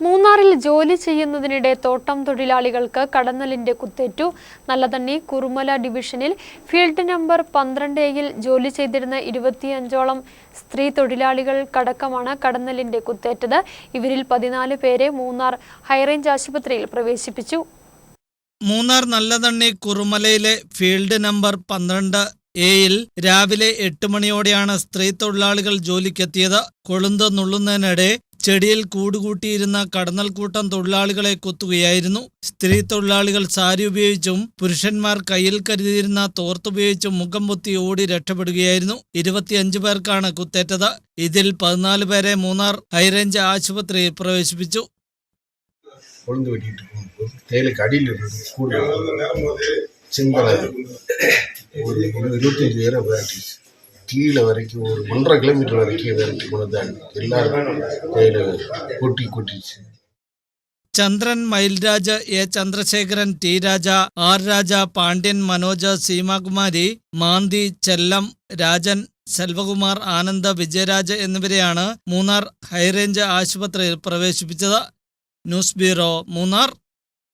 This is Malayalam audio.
മൂന്നാറിൽ ജോലി ചെയ്യുന്നതിനിടെ തോട്ടം തൊഴിലാളികൾക്ക് കടന്നലിന്റെ കുത്തേറ്റു. നല്ലതണ്ണി കുറുമല ഡിവിഷനിൽ ഫീൽഡ് നമ്പർ പന്ത്രണ്ട് എയിൽ ജോലി ചെയ്തിരുന്ന ഇരുപത്തിയഞ്ചോളം സ്ത്രീ തൊഴിലാളികൾ കടക്കമാണ് കടന്നലിന്റെ കുത്തേറ്റത്. ഇവരിൽ പതിനാല് പേരെ മൂന്നാർ ഹൈറേഞ്ച് ആശുപത്രിയിൽ പ്രവേശിപ്പിച്ചു. മൂന്നാർ നല്ലതണ്ണി കുറുമലയിലെ ഫീൽഡ് നമ്പർ പന്ത്രണ്ട് എയിൽ രാവിലെ എട്ട് മണിയോടെയാണ് സ്ത്രീ തൊഴിലാളികൾ ജോലിക്കെത്തിയത്. കൊളുന്ത് നുള്ളുന്നതിനിടെ ചെടിയിൽ കൂടുകൂട്ടിയിരുന്ന കടന്നൽക്കൂട്ടം തൊഴിലാളികളെ കൊത്തുകയായിരുന്നു. സ്ത്രീ തൊഴിലാളികൾ സാരി ഉപയോഗിച്ചും പുരുഷന്മാർ കയ്യിൽ കരുതിയിരുന്ന തോർത്തുപയോഗിച്ചും മുഖം പൊത്തി ഓടി രക്ഷപ്പെടുകയായിരുന്നു. ഇരുപത്തിയഞ്ചു പേർക്കാണ് കുത്തേറ്റത്. ഇതിൽ പതിനാല് പേരെ മൂന്നാർ ഹൈറേഞ്ച് ആശുപത്രിയിൽ പ്രവേശിപ്പിച്ചു. ചെങ്കട ഒരു ഇരുപത്തിയഞ്ച് പേരെ പോയാട്ടിച്ചു இருந்தது கூட சிந்தனை ஒரு இரு- இருபத்தஞ்சு பேரை விரட்டிச்சு கீழே வரைக்கும் ஒரு ஒன்றரை கிலோமீட்டர் வரைக்கும் விரட்டி கொண்டு எல்லாரும் தேயிலை கொட்டி கொட்டிச்சு Chandran Mayilraj A Chandrasekharan T Raja R Raja Pandian Manoj Seemakumari Manthi Chellam Rajan Selvakumar Anand Vijayaraj എന്നിവരെയാണ് മൂന്നാർ ഹൈറേഞ്ച് ആശുപത്രിയിൽ പ്രവേശിപ്പിച്ചത് ന്യൂസ് ബ്യൂറോ മൂന്നാർ